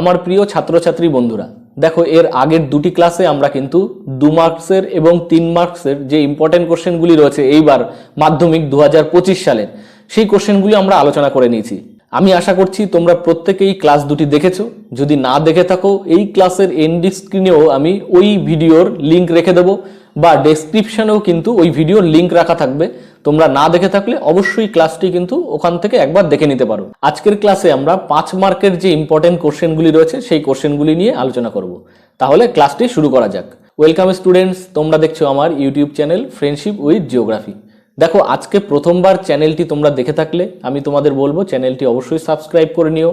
আমার প্রিয় ছাত্রছাত্রী বন্ধুরা, দেখো এর আগের দুটি ক্লাসে আমরা কিন্তু দু মার্কসের এবং তিন মার্কসের যে ইম্পর্টেন্ট কোশ্চেনগুলি রয়েছে এইবার মাধ্যমিক দুহাজার পঁচিশ সালের, সেই কোশ্চেনগুলি আমরা আলোচনা করে নিয়েছি। আমি আশা করছি তোমরা প্রত্যেকেই ক্লাস দুটি দেখেছ। যদি না দেখে থাকো, এই ক্লাসের এন্ডি স্ক্রিনেও আমি ওই ভিডিওর লিংক রেখে দেবো বা ডেসক্রিপশনেও কিন্তু ওই ভিডিওর লিংক রাখা থাকবে। তোমরা না দেখে থাকলে অবশ্যই ক্লাসটি কিন্তু ওখান থেকে একবার দেখে নিতে পারো। আজকের ক্লাসে আমরা পাঁচ মার্কের যে ইম্পর্টেন্ট কোশ্চেনগুলি রয়েছে, সেই কোশ্চেনগুলি নিয়ে আলোচনা করব। তাহলে ক্লাসটি শুরু করা যাক। ওয়েলকাম স্টুডেন্টস তোমরা দেখছ আমার YouTube channel friendship with geography দেখো, আজকে প্রথমবার চ্যানেলটি তোমরা দেখে থাকলে, আমি তোমাদের বলব চ্যানেলটি অবশ্যই সাবস্ক্রাইব করে নিও।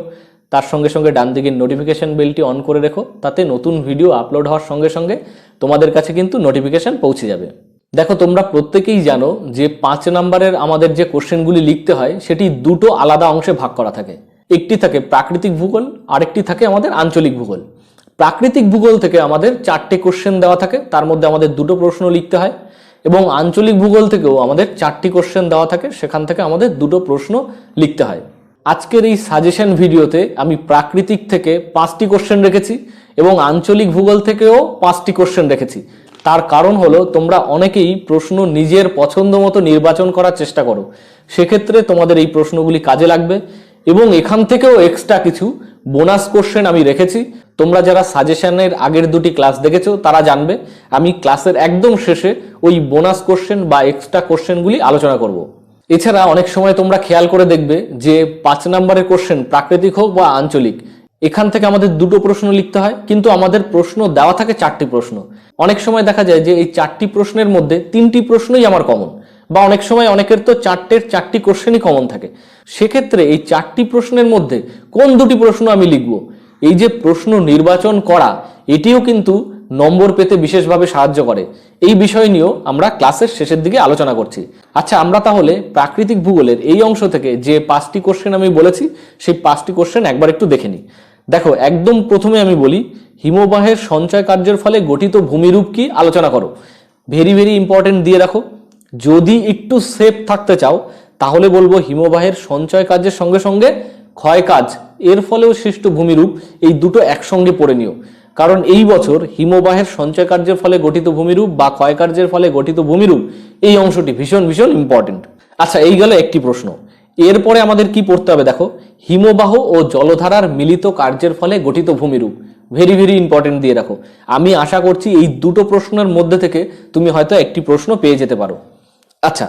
তার সঙ্গে সঙ্গে ডান দিকের নোটিফিকেশন বেলটি অন করে রেখো, তাতে নতুন ভিডিও আপলোড হওয়ার সঙ্গে সঙ্গে তোমাদের কাছে কিন্তু নোটিফিকেশন পৌঁছে যাবে। দেখো, তোমরা প্রত্যেকেই জানো যে পাঁচ নাম্বারের আমাদের যে কোশ্চেনগুলি লিখতে হয়, সেটি দুটো আলাদা অংশে ভাগ করা থাকে। একটি থাকে প্রাকৃতিক ভূগোল, আরেকটি থাকে আমাদের আঞ্চলিক ভূগোল। প্রাকৃতিক ভূগোল থেকে আমাদের চারটে কোশ্চেন দেওয়া থাকে, তার মধ্যে আমাদের দুটো প্রশ্ন লিখতে হয়, এবং আঞ্চলিক ভূগোল থেকেও আমাদের চারটি কোশ্চেন দেওয়া থাকে, সেখান থেকে আমাদের দুটো প্রশ্ন লিখতে হয়। আজকের এই সাজেশন ভিডিওতে আমি প্রাকৃতিক থেকে পাঁচটি কোশ্চেন রেখেছি, এবং আঞ্চলিক ভূগোল থেকেও পাঁচটি কোশ্চেন রেখেছি। তার কারণ হলো তোমরা অনেকেই প্রশ্ন নিজের পছন্দ মতো নির্বাচন করার চেষ্টা করো। সেক্ষেত্রে তোমাদের এই প্রশ্নগুলি কাজে লাগবে এবং এখান থেকেও এক্সট্রা কিছু বোনাস কোশ্চেন আমি রেখেছি। তোমরা যারা সাজেশনের আগের দুটি ক্লাস দেখেছ, তারা জানবে। আমি ক্লাসের একদম শেষে ওই বোনাস কোশ্চেন বা এক্সট্রা কোশ্চেনগুলি আলোচনা করব। এছাড়া অনেক সময় তোমরা খেয়াল করে দেখবে যে পাঁচ নম্বরের কোশ্চেন প্রাকৃতিক হোক বা আঞ্চলিক। এখান থেকে আমাদের দুটো প্রশ্ন লিখতে হয়, কিন্তু আমাদের প্রশ্ন দেওয়া থাকে চারটি প্রশ্ন। অনেক সময় দেখা যায় যে এই চারটি প্রশ্নের মধ্যে তিনটি প্রশ্নই আমার কমন বা অনেক সময় অনেকের তো চারটের চারটি কোশ্চেনই কমন থাকে। সেক্ষেত্রে এই চারটি প্রশ্নের মধ্যে কোন দুটি প্রশ্ন আমি লিখব? এই যে প্রশ্ন নির্বাচন করা, এটিও কিন্তু নম্বর পেতে বিশেষভাবে সাহায্য করে। এই বিষয় নিয়েও আমরা ক্লাসের শেষের দিকে আলোচনা করছি। আচ্ছা আমরা তাহলে প্রাকৃতিক ভূগোলের এই অংশ থেকে যে পাঁচটি কোশ্চেন আমি বলেছি, সেই পাঁচটি কোশ্চেন একবার একটু দেখে নিই। দেখো, একদম প্রথমে আমি বলি, হিমবাহের সঞ্চয় কার্যের ফলে গঠিত ভূমিরূপ কি আলোচনা করো। ভেরি ভেরি ইম্পর্টেন্ট দিয়ে রাখো। যদি একটু সেফ থাকতে চাও, তাহলে বলব হিমবাহের সঞ্চয় কার্যের সঙ্গে সঙ্গে ক্ষয় কাজ, এর ফলেও সৃষ্ট ভূমিরূপ, এই দুটো একসঙ্গে পড়ে নিও। কারণ এই বছর হিমবাহের সঞ্চয় কার্যের ফলে গঠিত ভূমিরূপ বা ক্ষয় কার্যের ফলে গঠিত ভূমিরূপ, এই অংশটি ভীষণ ভীষণ ইম্পর্টেন্ট আচ্ছা এই গেল একটি প্রশ্ন। এরপরে আমাদের কি পড়তে হবে দেখো হিমবাহ ও জলধারার মিলিত কার্যের ফলে গঠিত ভূমিরূপ। ভেরি ভেরি ইম্পর্টেন্ট দিয়ে রাখো। আমি আশা করছি এই দুটো প্রশ্নের মধ্যে থেকে তুমি হয়তো একটি প্রশ্ন পেয়ে যেতে পারো। আচ্ছা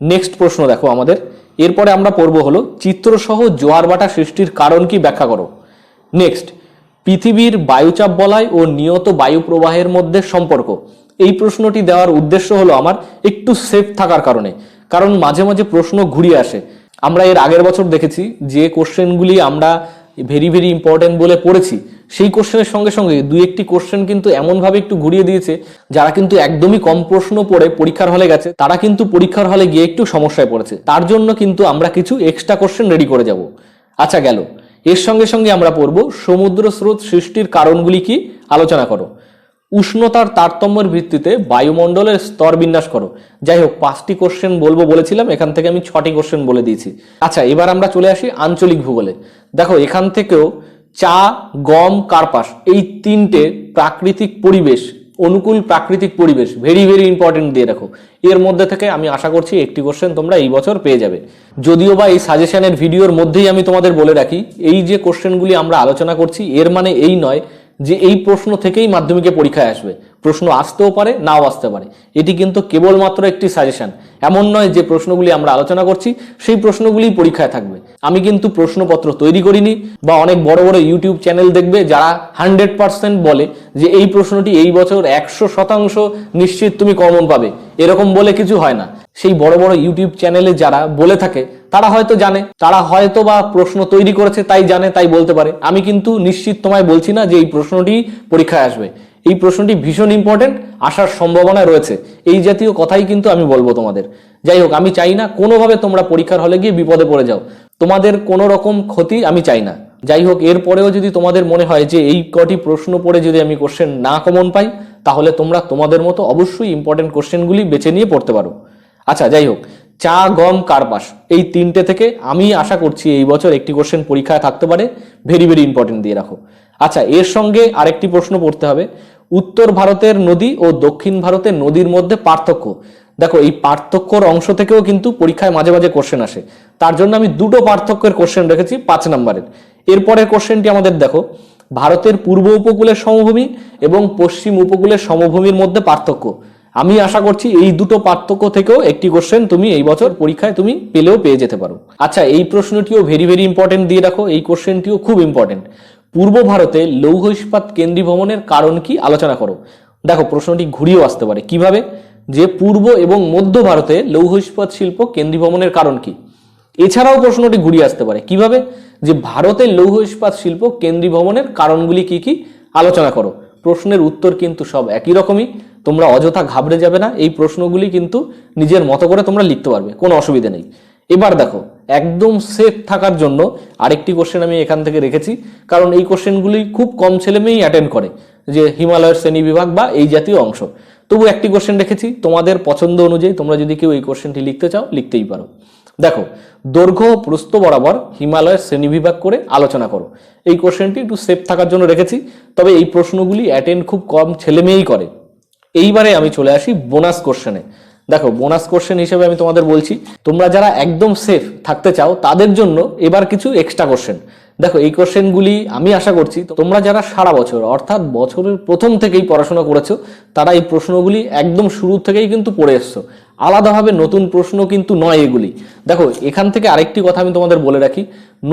নেক্সট প্রশ্ন দেখো আমাদের। এরপরে আমরা পড়ব হলো, চিত্রসহ জোয়ার ভাটা সৃষ্টির কারণ কি ব্যাখ্যা করো। নেক্সট পৃথিবীর বায়ুচাপ বলয় ও নিয়ত বায়ু প্রবাহের মধ্যে সম্পর্ক। এই প্রশ্নটি দেওয়ার উদ্দেশ্য হলো আমার একটু সেফ থাকার কারণে। কারণ মাঝে মাঝে প্রশ্ন ঘুরিয়ে আসে। আমরা এর আগের বছর দেখেছি যে কোশ্চেনগুলি আমরা ভেরি ভেরি ইম্পর্টেন্ট বলে পড়েছি, সেই কোশ্চেনের সঙ্গে সঙ্গে দুই একটি কোশ্চেন কিন্তু এমনভাবে একটু ঘুরিয়ে দিয়েছে, যারা কিন্তু একদমই কম প্রশ্ন পড়ে পরীক্ষার হলে গেছে, তারা কিন্তু পরীক্ষার হলে গিয়ে একটু সমস্যায় পড়েছে। তার জন্য কিন্তু আমরা কিছু এক্সট্রা কোশ্চেন রেডি করে যাব। আচ্ছা গেল। এর সঙ্গে সঙ্গে আমরা পড়ব সমুদ্র স্রোত সৃষ্টির কারণগুলি কি? আলোচনা করো। উষ্ণতার তারতম্যের ভিত্তিতে বায়ুমণ্ডলের স্তর বিন্যাস করো। যাই হোক, পাঁচটি কোশ্চেন বলব বলেছিলাম, এখান থেকে আমি ছটি কোশ্চেন বলে দিয়েছি। আচ্ছা এবার আমরা চলে আসি আঞ্চলিক ভূগোলে। দেখো, এখান থেকেও চা, গম, কার্পাস, এই তিনটে প্রাকৃতিক পরিবেশ, অনুকূল প্রাকৃতিক পরিবেশ ভেরি ভেরি ইম্পর্টেন্ট দিয়ে রাখো। এর মধ্যে থেকে আমি আশা করছি একটি কোশ্চেন তোমরা এই বছর পেয়ে যাবে। যদিও বা এই সাজেশনের ভিডিওর মধ্যেই আমি তোমাদের বলে রাখি, এই যে কোশ্চেনগুলি আমরা আলোচনা করছি, এর মানে এই নয় যে এই প্রশ্ন থেকেই মাধ্যমিকে পরীক্ষায় আসবে। প্রশ্ন আসতেও পারে, নাও আসতে পারে। এটি কিন্তু কেবলমাত্র একটি সাজেশন এমন নয় যে প্রশ্নগুলি আমরা আলোচনা করছি, সেই প্রশ্নগুলি পরীক্ষায় থাকবে। আমি কিন্তু প্রশ্নপত্র তৈরি করিনি বা অনেক বড় বড় ইউটিউব চ্যানেল দেখবে যারা হান্ড্রেড পার্সেন্ট বলে যে এই প্রশ্নটি এই বছর একশো শতাংশ নিশ্চিত তুমি কমন পাবে। এরকম বলে কিছু হয় না। সেই বড় বড় ইউটিউব চ্যানেলে যারা বলে থাকে তারা হয়তো জানে, তারা হয়তো বা প্রশ্ন তৈরি করেছে, তাই জানে, তাই বলতে পারে। আমি কিন্তু নিশ্চিত তোমায় বলছি না যে এই প্রশ্নটি পরীক্ষায় আসবে। এই প্রশ্নটি ভীষণ ইম্পর্টেন্ট আসার সম্ভাবনা রয়েছে। এই জাতীয় কথাই কিন্তু আমি বলব তোমাদের। যাই হোক, আমি চাই না কোনোভাবে তোমরা পরীক্ষার হলে গিয়ে বিপদে পড়ে যাও। তোমাদের কোনো রকম ক্ষতি আমি চাই না। যাই হোক, এরপরেও যদি তোমাদের মনে হয় যে এই কটি প্রশ্ন পড়ে যদি আমি কোশ্চেন না কমন পাই, তাহলে তোমরা তোমাদের মতো অবশ্যই ইম্পর্টেন্ট কোশ্চেনগুলি বেছে নিয়ে পড়তে পারো। আচ্ছা যাই হোক চা, গম কার্পাস এই তিনটে থেকে আমি আশা করছি এই বছর একটি কোশ্চেন পরীক্ষায় থাকতে পারে। ভেরি ভেরি ইম্পর্টেন্ট দিয়ে রাখো। আচ্ছা এর সঙ্গে আরেকটি প্রশ্ন পড়তে হবে। উত্তর ভারতের নদী ও দক্ষিণ ভারতের নদীর মধ্যে পার্থক্য। দেখো, এই পার্থক্যর অংশ থেকেও কিন্তু পরীক্ষায় মাঝে মাঝে কোশ্চেন আসে। তার জন্য আমি দুটো পার্থক্যের কোশ্চেন রেখেছি পাঁচ নম্বরের। এরপরের কোশ্চেনটি আমাদের দেখো। ভারতের পূর্ব উপকূলের সমভূমি এবং পশ্চিম উপকূলের সমভূমির মধ্যে পার্থক্য। আমি আশা করছি এই দুটো পার্থক্য থেকেও একটি কোশ্চেন তুমি এই বছর পরীক্ষায় তুমি পেলেও পেয়ে যেতে পারো। আচ্ছা এই প্রশ্নটিও ভেরি ভেরি ইম্পর্টেন্ট দিয়ে রাখো। এই কোশ্চেনটিও খুব ইম্পর্টেন্ট পূর্ব ভারতে লৌহ ইস্পাত কেন্দ্রীভবনের কারণ কি আলোচনা করো। দেখো, প্রশ্নটি ঘুরিয়েও আসতে পারে। কীভাবে? যে পূর্ব এবং মধ্য ভারতে লৌহ ইস্পাত শিল্প কেন্দ্রীয় ভ্রমণের কারণ কি? এছাড়াও প্রশ্নটি ঘুরিয়ে আসতে পারে। কীভাবে? যে ভারতের লৌহ ইস্পাত শিল্প কেন্দ্রীভবনের কারণগুলি কি কি? আলোচনা করো। প্রশ্নের উত্তর কিন্তু সব একই রকমই। তোমরা অযথা ঘাবড়ে যাবে না, এই প্রশ্নগুলি কিন্তু নিজের মতো করে তোমরা লিখতে পারবে, কোনো অসুবিধে নেই। এবার দেখো, একদম সেফ থাকার জন্য আরেকটি কোশ্চেন আমি এখান থেকে রেখেছি, কারণ এই কোশ্চেনগুলি খুব কম ছেলে মেয়েই অ্যাটেন্ড করে, যে হিমালয়ের শ্রেণি বিভাগ বা এই জাতীয় অংশ। তবু একটি কোশ্চেন রেখেছি, তোমাদের পছন্দ অনুযায়ী তোমরা যদি কেউ এই কোশ্চেনটি লিখতে চাও, লিখতেই পারো। দেখো, দৈর্ঘ্য ও প্রস্থ বরাবর হিমালয়ের শ্রেণীবিভাগ করে আলোচনা করো। এই কোশ্চেনটি একটু সেফ থাকার জন্য রেখেছি, তবে এই প্রশ্নগুলি অ্যাটেন্ড খুব কম ছেলে মেয়েই করে। এইবারে আমি চলে আসি বোনাস কোশ্চেনে দেখো বোনাস কোশ্চেন হিসেবে আমি তোমাদের বলছি, তোমরা যারা একদম সেফ থাকতে চাও, তাদের জন্য এবার কিছু এক্সট্রা কোশ্চেন দেখো, এই কোশ্চেনগুলি আমি আশা করছি, তোমরা যারা সারা বছর, অর্থাৎ বছরের প্রথম থেকেই পড়াশোনা করেছ, তারা এই প্রশ্নগুলি একদম শুরু থেকেই কিন্তু পড়ে এসছো। আলাদাভাবে নতুন প্রশ্ন কিন্তু নয় এগুলি। দেখো, এখান থেকে আরেকটি কথা আমি তোমাদের বলে রাখি,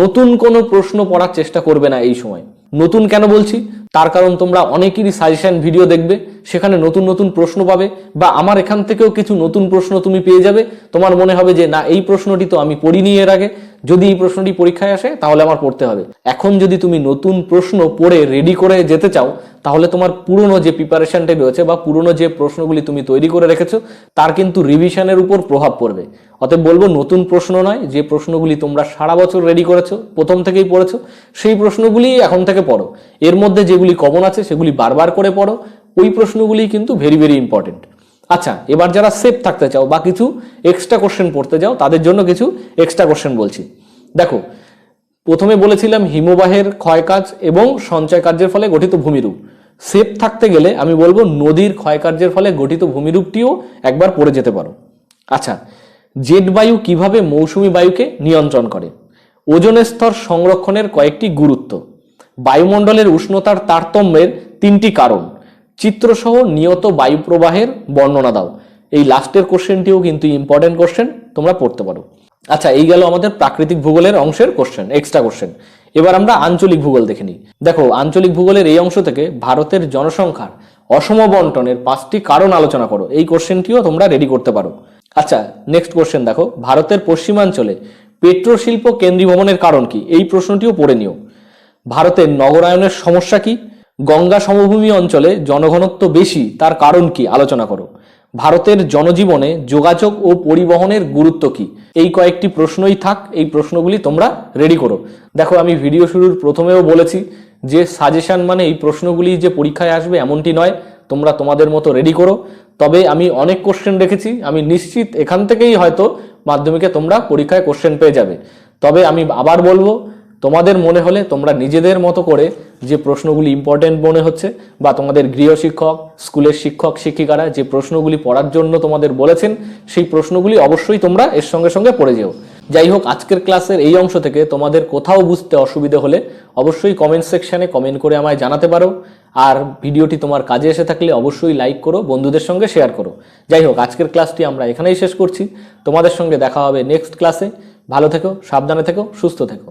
নতুন কোনো প্রশ্ন পড়ার চেষ্টা করবে না এই সময়। নতুন কেন বলছি? তার কারণ তোমরা অনেকেরই সাজেশন ভিডিও দেখবে, সেখানে নতুন নতুন প্রশ্ন পাবে বা আমার এখান থেকেও কিছু নতুন প্রশ্ন তুমি পেয়ে যাবে। তোমার মনে হবে যে, না, এই প্রশ্নটি তো আমি পড়িনি এর আগে। যদি এই প্রশ্নটি পরীক্ষায় আসে, তাহলে আমার পড়তে হবে। এখন যদি তুমি নতুন প্রশ্ন পড়ে রেডি করে যেতে চাও, তাহলে তোমার পুরনো যে প্রিপারেশনটা রয়েছে বা পুরনো যে প্রশ্নগুলি তুমি তৈরি করে রেখেছো, তার কিন্তু রিভিশনের উপর প্রভাব পড়বে। অতএব বলব, নতুন প্রশ্ন নয়, যে প্রশ্নগুলি তোমরা সারা বছর রেডি করেছ, প্রথম থেকেই পড়েছো, সেই প্রশ্নগুলি এখন থেকে পড়ো। এর মধ্যে যেগুলি কমন আছে, সেগুলি বারবার করে পড়ো। ওই প্রশ্নগুলি কিন্তু ভেরি ভেরি ইম্পর্টেন্ট আচ্ছা এবার যারা সেফ থাকতে চাও বা কিছু এক্সট্রা কোশ্চেন পড়তে যাও, তাদের জন্য কিছু এক্সট্রা কোশ্চেন বলছি। দেখো, প্রথমে বলেছিলাম হিমবাহের ক্ষয়কাজ এবং সঞ্চয় কার্যের ফলে গঠিত ভূমিরূপ। সেফ থাকতে গেলে আমি বলব নদীর ক্ষয়কার্যের ফলে গঠিত ভূমিরূপটিও একবার পড়ে যেতে পারো। আচ্ছা জেট বায়ু কীভাবে মৌসুমী বায়ুকে নিয়ন্ত্রণ করে? ওজনের স্তর সংরক্ষণের কয়েকটি গুরুত্ব। বায়ুমণ্ডলের উষ্ণতার তারতম্যের তিনটি কারণ। চিত্রসহ নিয়ত বায়ু প্রবাহের বর্ণনা দাও। এই লাস্টের কোশ্চেনটিও কিন্তু ইম্পর্টেন্ট কোশ্চেন তোমরা পড়তে পারো। আচ্ছা এই গেল আমাদের প্রাকৃতিক ভূগোলের অংশের কোশ্চেন এক্সট্রা কোশ্চেন এবার আমরা আঞ্চলিক ভূগোল দেখে নিই। দেখো, আঞ্চলিক ভূগোলের এই অংশ থেকে ভারতের জনসংখ্যার অসম বন্টনের পাঁচটি কারণ আলোচনা করো। এই কোশ্চেনটিও তোমরা রেডি করতে পারো। আচ্ছা নেক্সট কোশ্চেন দেখো। ভারতের পশ্চিমাঞ্চলে পেট্রোশিল্প কেন্দ্রীভবনের কারণ কি? এই প্রশ্নটিও পড়ে নিও। ভারতের নগরায়নের সমস্যা কি? গঙ্গা সমভূমি অঞ্চলে জনঘনত্ব বেশি, তার কারণ কি? আলোচনা করো। ভারতের জনজীবনে যোগাযোগ ও পরিবহনের গুরুত্ব কি? এই কয়েকটি প্রশ্নই থাক, এই প্রশ্নগুলি তোমরা রেডি করো। দেখো, আমি ভিডিও শুরুর প্রথমেও বলেছি যে সাজেশন মানে এই প্রশ্নগুলি যে পরীক্ষায় আসবে এমনটি নয়, তোমরা তোমাদের মতো রেডি করো। তবে আমি অনেক কোশ্চেন রেখেছি, আমি নিশ্চিত এখান থেকেই হয়তো মাধ্যমিকে তোমরা পরীক্ষায় কোশ্চেন পেয়ে যাবে। তবে আমি আবার বলব, তোমাদের মনে হলে তোমরা নিজেদের মতো করে যে প্রশ্নগুলি ইম্পর্টেন্ট মনে হচ্ছে বা তোমাদের গৃহ শিক্ষক, স্কুলের শিক্ষক, শিক্ষিকারা যে প্রশ্নগুলি পড়ার জন্য তোমাদের বলেছেন, সেই প্রশ্নগুলি অবশ্যই তোমরা এর সঙ্গে সঙ্গে পড়ে যেও। যাই হোক, আজকের ক্লাসের এই অংশ থেকে তোমাদের কোথাও বুঝতে অসুবিধে হলে অবশ্যই কমেন্ট সেকশানে কমেন্ট করে আমায় জানাতে পারো। আর ভিডিওটি তোমার কাজে এসে থাকলে অবশ্যই লাইক করো, বন্ধুদের সঙ্গে শেয়ার করো। যাই হোক, আজকের ক্লাসটি আমরা এখানেই শেষ করছি। তোমাদের সঙ্গে দেখা হবে নেক্সট ক্লাসে ভালো থেকো, সাবধানে থেকো, সুস্থ থেকো।